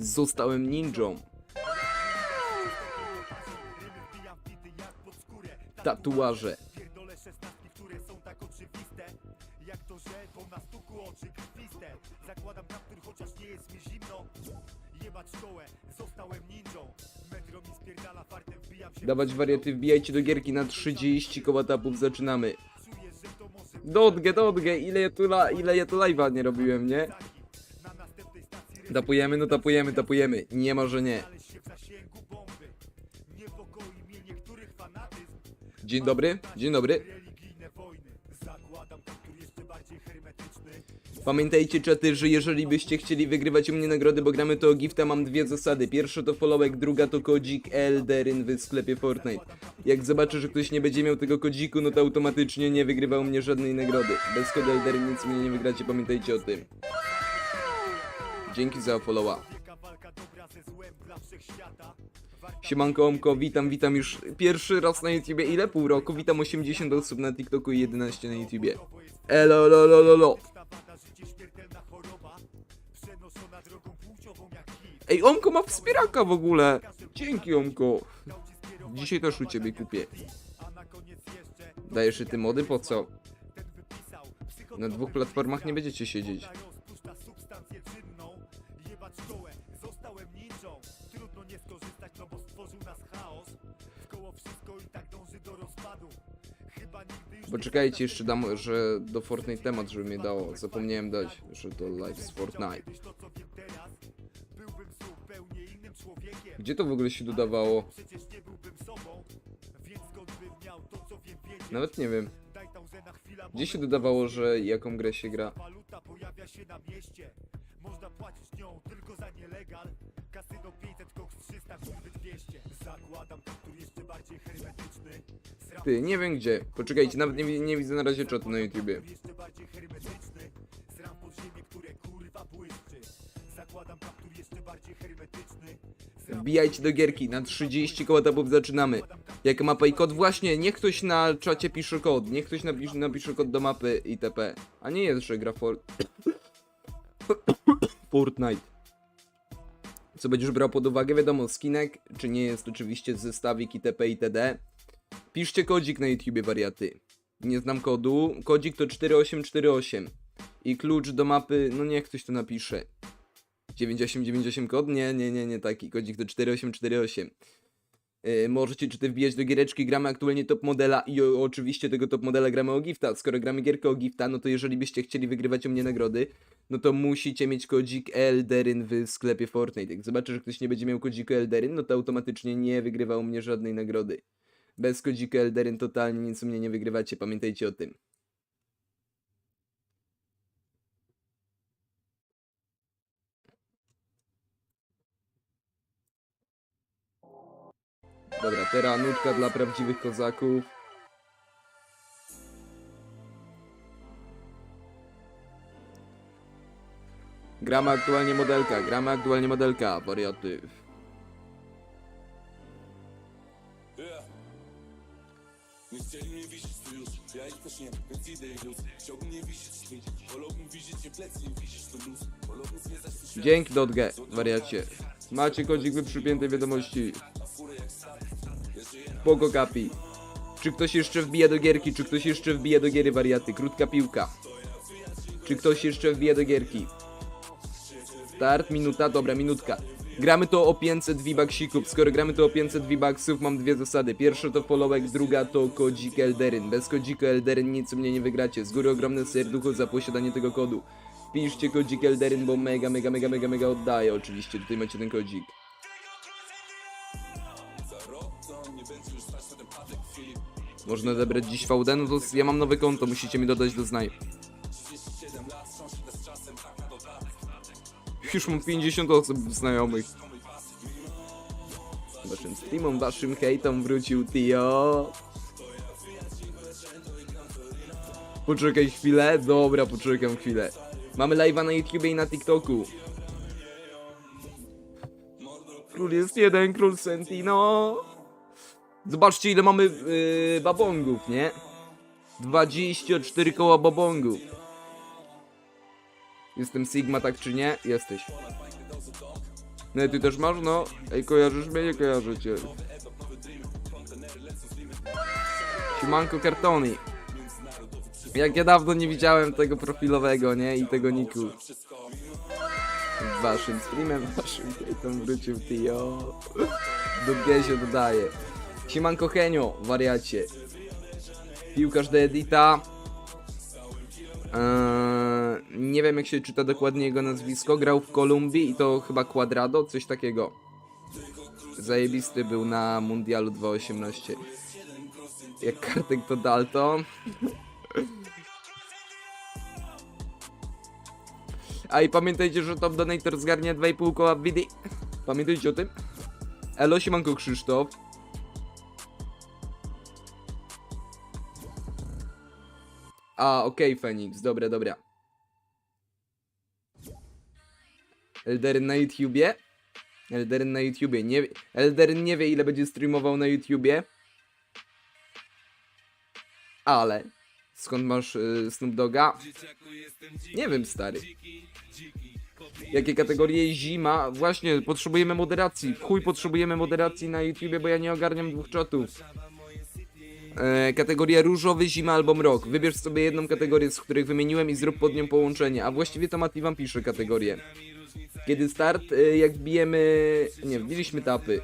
Zostałem ninją. Tatuaże. Zakładam kaptur, chociaż nie jest mi zimno Jebać szkołę, zostałem ninją Metro mi spierdala fartem, wbijam się Dawać wariaty, wbijajcie do gierki na 30 koła tapów, zaczynamy. Dodgę, dodgę, ile ja tu, la, ile ja tu live'a nie robiłem, nie? Tapujemy, no tapujemy, tapujemy. Nie ma, że nie. Dzień dobry, dzień dobry. Pamiętajcie czaty, że jeżeli byście chcieli wygrywać u mnie nagrody, bo gramy to o gifta, mam dwie zasady. Pierwsza to followek, druga to kodzik Elderin w sklepie Fortnite. Jak zobaczę, że ktoś nie będzie miał tego kodziku, no to automatycznie nie wygrywa u mnie żadnej nagrody. Bez kodu Elderin nic mnie nie wygracie, pamiętajcie o tym. Dzięki za followa. Siemanko Omko, witam, witam już pierwszy raz na YouTubie. Ile? Pół roku? Witam 80 osób na TikToku i 11 na YouTubie. Elo, lo, lo, lo, lo. Ej, Omko ma wspieraka w ogóle. Dzięki Omko. Dzisiaj też u ciebie kupię. Dajesz ty mody? Po co? Na dwóch platformach nie będziecie siedzieć. Poczekajcie, jeszcze dam, że do Fortnite temat, żeby mnie dało. Zapomniałem dać, że to live z Fortnite. Gdzie to w ogóle się dodawało? Nawet nie wiem. Gdzie się dodawało, że jaką grę się gra? Można płacić nią tylko za nielegal Kasyno 500, koks 300, kurwy 200 Zakładam kaptur jeszcze bardziej hermetyczny Ty, nie wiem gdzie. Poczekajcie, nawet nie, wi- nie widzę na razie czatu na YouTubie. jeszcze bardziej hermetyczny Sram pod ziemię, które kurwa błyszczy Zakładam kaptur jeszcze bardziej hermetyczny Sram Wbijajcie do gierki, na 30 koła tapów zaczynamy. Jaka mapa i kod? Właśnie, niech ktoś na czacie pisze kod. Niech ktoś napisze, napisze kod do mapy itp. A nie jest, że gra for... Fortnite. Co będziesz brał pod uwagę? Wiadomo, skinek, czy nie jest oczywiście zestawik itp. itd. Piszcie kodzik na YouTubie, wariaty. Nie znam kodu. Kodzik to 4848. I klucz do mapy, no niech ktoś to napisze. 9898 kod? Nie, nie, nie, nie taki. Kodzik to 4848. Yy, możecie czy ty wbijać do giereczki, gramy aktualnie top modela i oczywiście tego top modela gramy o gifta. Skoro gramy gierkę o gifta, no to jeżeli byście chcieli wygrywać u mnie nagrody, no to musicie mieć kodzik Elderin w sklepie Fortnite. Jak zobaczę, że ktoś nie będzie miał kodziku Elderin, no to automatycznie nie wygrywa u mnie żadnej nagrody. Bez kodziku Elderin totalnie nic u mnie nie wygrywacie, pamiętajcie o tym. Dobra, teraz nutka dla prawdziwych kozaków. Gramy aktualnie modelka, gramy aktualnie modelka, luz Wolałbym zwiedzać tu świat, Dzięki Dodge, wariacie. Macie kodzik w przypiętej wiadomości. Pogo kapi. Czy ktoś jeszcze wbija do gierki? Czy ktoś jeszcze wbija do giery wariaty? Krótka piłka. Czy ktoś jeszcze wbija do gierki? Start, minuta, dobra, minutka. Gramy to o 500 V-Bucksików. Skoro gramy to o 500 V-Bucksów, mam dwie zasady. Pierwsza to followek, druga to kodzik Elderyn. Bez kodziku Elderyn nic mnie nie wygracie. Z góry ogromne serducho za posiadanie tego kodu. Piszcie kodzik Elderyn, bo mega, mega, mega, mega, mega oddaję. Oczywiście, tutaj macie ten kodzik. Można odebrać dziś VD, no to ja mam nowe konto, musicie mi dodać do znaj. Już mam 50 osób znajomych. Waszym streamom, waszym hejtom wrócił Tio. Poczekaj chwilę, dobra, poczekam chwilę. Mamy live'a na YouTubie i na TikToku. Król jest jeden, król Sentino. Zobaczcie ile mamy yy, babongów, nie? 24 koła babongów. Jestem Sigma, tak czy nie? Jesteś. No ty też masz, no. Ej, kojarzysz mnie? Nie kojarzę cię. Siemanko kartony. Jak ja dawno nie widziałem tego profilowego, nie? I tego niku. Waszym streamem, waszym tam wrócił Tio. Dubie się dodaje. Siemanko Henio, wariacie. Piłkarz do Edita. Eee, nie wiem jak się czyta dokładnie jego nazwisko. Grał w Kolumbii i to chyba Quadrado, coś takiego. Zajebisty był na Mundialu 2018. Jak kartek to Dalton. A i pamiętajcie, że Top Donator zgarnia 2,5 koła w. Pamiętajcie o tym. Elo, siemanko Krzysztof. A, okej, Fenix, dobra, dobra. Elderyn na YouTubie? Elderyn na YouTubie, nie Elderyn nie wie ile będzie streamował na YouTubie. Ale, skąd masz y, Snoop Doga? Nie wiem, stary. Jakie kategorie zima? Właśnie, potrzebujemy moderacji. Chuj, potrzebujemy moderacji na YouTubie, bo ja nie ogarniam dwóch czatów. E, kategoria różowy, zima albo mrok. Wybierz sobie jedną kategorię, z których wymieniłem i zrób pod nią połączenie. A właściwie to Mati wam pisze kategorię. Kiedy start, e, jak bijemy... Nie, wbiliśmy tapy.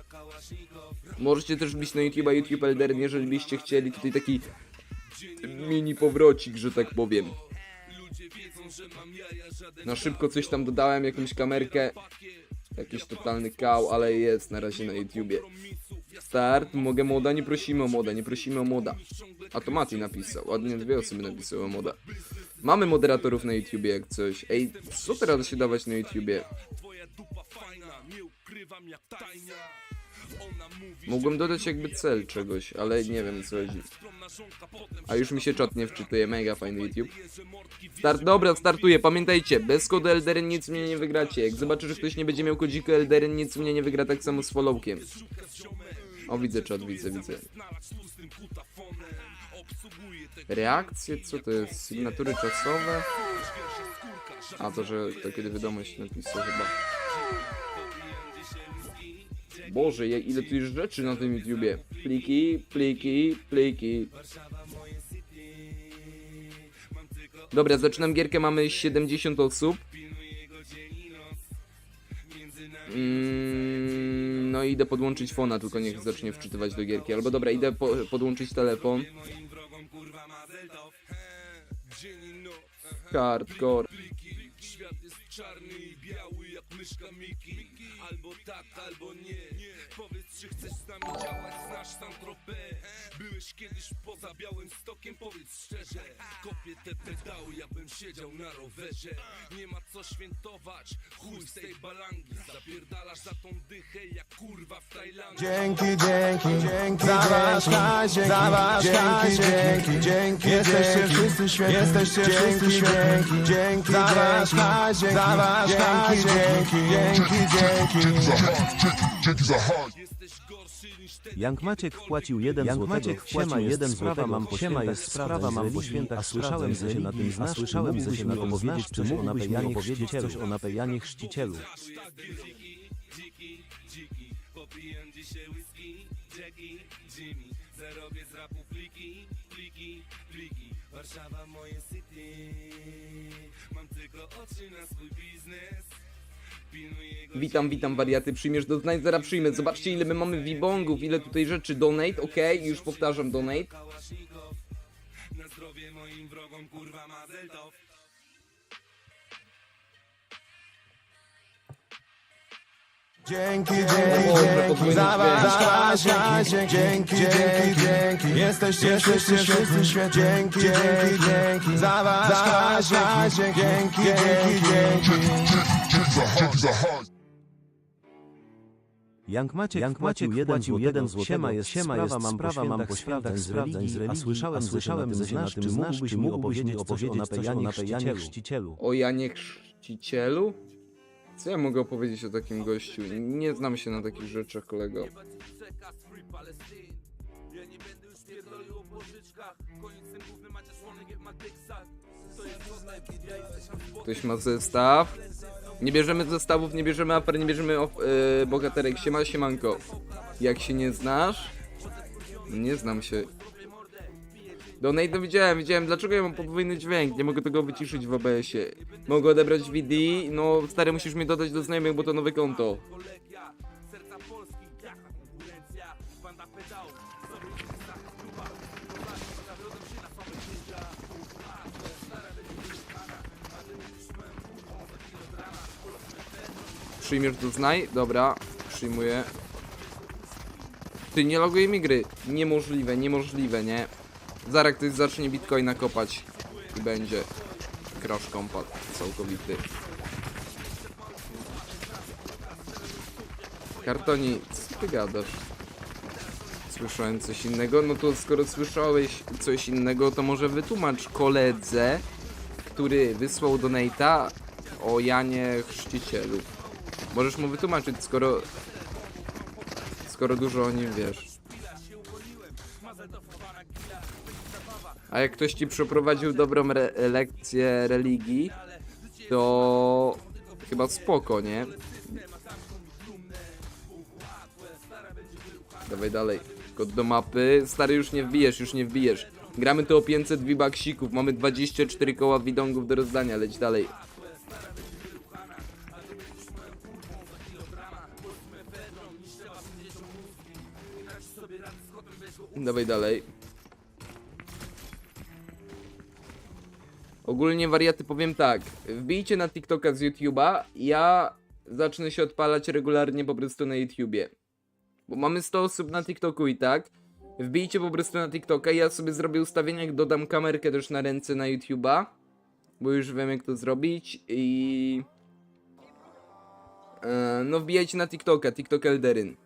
Możecie też wbić na YouTube'a YouTube Elder, jeżeli byście chcieli. Tutaj taki mini powrocik, że tak powiem. Na szybko coś tam dodałem, jakąś kamerkę. Jakiś totalny kał, ale jest na razie na YouTubie. Start, mogę moda, nie prosimy o moda, nie prosimy o moda. A to Mati napisał, ładnie dwie osoby napisały o moda. Mamy moderatorów na YouTubie jak coś. Ej, co teraz się dawać na YouTubie? Mogłem dodać jakby cel czegoś, ale nie wiem co chodzi. A już mi się czat nie wczytuje, mega fajny YouTube. Start, dobra, startuję, pamiętajcie, bez kodu Elderyn nic mnie nie wygracie. Jak zobaczę, że ktoś nie będzie miał kodziku Elderyn, nic mnie nie wygra tak samo z followkiem. O, widzę czat, widzę, widzę. Reakcje? Co to jest? Sygnatury czasowe? A to, że to kiedy wiadomość napisał chyba. Boże, jak, ile tu jest rzeczy na tym YouTubie. Pliki, pliki, pliki. Dobra, zaczynam gierkę, mamy 70 osób. Mm, no idę podłączyć fona, tylko niech zacznie wczytywać do gierki. Albo dobra, idę po, podłączyć telefon. Hardcore. Świat jest czarny i biały myszka Miki. Albo tak, albo nie. Powiedz, czy chcesz z nami działać, znasz Saint-Tropez Byłeś kiedyś poza białym stokiem, powiedz szczerze. Kopię te pedały, jakbym siedział na rowerze. Nie ma co świętować, chuj z tej balangi. Zapierdalasz za tą dychę jak kurwa w Tajlandii. Dzięki, dzięki, dzięki, za wasz hajs, dzięki, za wasz hajs, dzięki, dzięki, jesteście wszyscy świetni, jesteście wszyscy świetni, dzięki, za wasz hajs, dzięki, za wasz hajs, dzięki, dzięki, dzięki. Te Jank Maciek wpłacił jeden Jank. Maciek wpłacił jeden sprawa mam Siema, jest sprawa mam po świętach, świętach, słyszałem, że się na tym znasz, słyszałem, że się na tym powiedzieć, znasz, czy mógłbyś mi opowiedzieć coś o napejanie chrzcicielu. dzisiaj whisky, Jackie, Jimmy Zarobię z rapu fliki, fliki, fliki Warszawa moje city. Mam tylko oczy na swój biznes Witam, witam wariaty, przyjmiesz do zaraz przyjmę. Zobaczcie ile my mamy wibongów, ile tutaj rzeczy. Donate, okej, już powtarzam donate. Na zdrowie moim wrogom kurwa mazeltow Dzięki, dzięki, dzięki, za hajs, dzięki, dzięki, dzięki, dzięki, jesteście wszyscy świetni, świetni, dzięki, dzięki, dzięki, za hajs, dzięki, dzięki, dzięki, dzięki. Jank Maciek Jank Maciek jeden jeden złotego. Siema, jest Siema, sprawa, jest mam po sprawa, mam po świętach, z religii, z a religii, słyszałem, a słyszałem, że znasz, czy mógłbyś mi opowiedzieć opowiedzieć coś o napejanie chrzcicielu? O Janie Chrzcicielu? Co ja mogę opowiedzieć o takim gościu? Nie znam się na takich rzeczach, kolego. Ktoś ma zestaw. Nie bierzemy zestawów, nie bierzemy afer, nie bierzemy of, yy, bohaterek. Siema, siemanko. Jak się nie znasz? Nie znam się. Donate, no widziałem, widziałem. Dlaczego ja mam podwójny dźwięk? Nie mogę tego wyciszyć w OBS-ie. Mogę odebrać VD? No, stary, musisz mnie dodać do znajomych, bo to nowe konto. Przyjmiesz do znaj? Dobra, przyjmuję. Ty, nie loguje mi gry. Niemożliwe, niemożliwe, nie? Zaraz ktoś zacznie bitcoina kopać i będzie crash kompat całkowity. Kartoni, co ty gadasz? Słyszałem coś innego? No to skoro słyszałeś coś innego, to może wytłumacz koledze, który wysłał donate'a o Janie Chrzcicielu. Możesz mu wytłumaczyć, skoro... Skoro dużo o nim wiesz. A jak ktoś ci przeprowadził dobrą re lekcję religii, to chyba spoko, nie? Dawaj dalej. Kod do mapy. Stary, już nie wbijesz, już nie wbijesz. Gramy tu o 500 V-Bucksików. Mamy 24 koła widongów do rozdania. Leć dalej. Dawaj dalej. Ogólnie wariaty powiem tak. Wbijcie na TikToka z YouTube'a. Ja zacznę się odpalać regularnie po prostu na YouTubie. Bo mamy 100 osób na TikToku i tak. Wbijcie po prostu na TikToka. Ja sobie zrobię ustawienia, jak dodam kamerkę też na ręce na YouTube'a. Bo już wiem jak to zrobić i... E, no wbijajcie na TikToka, TikTok Elderyn.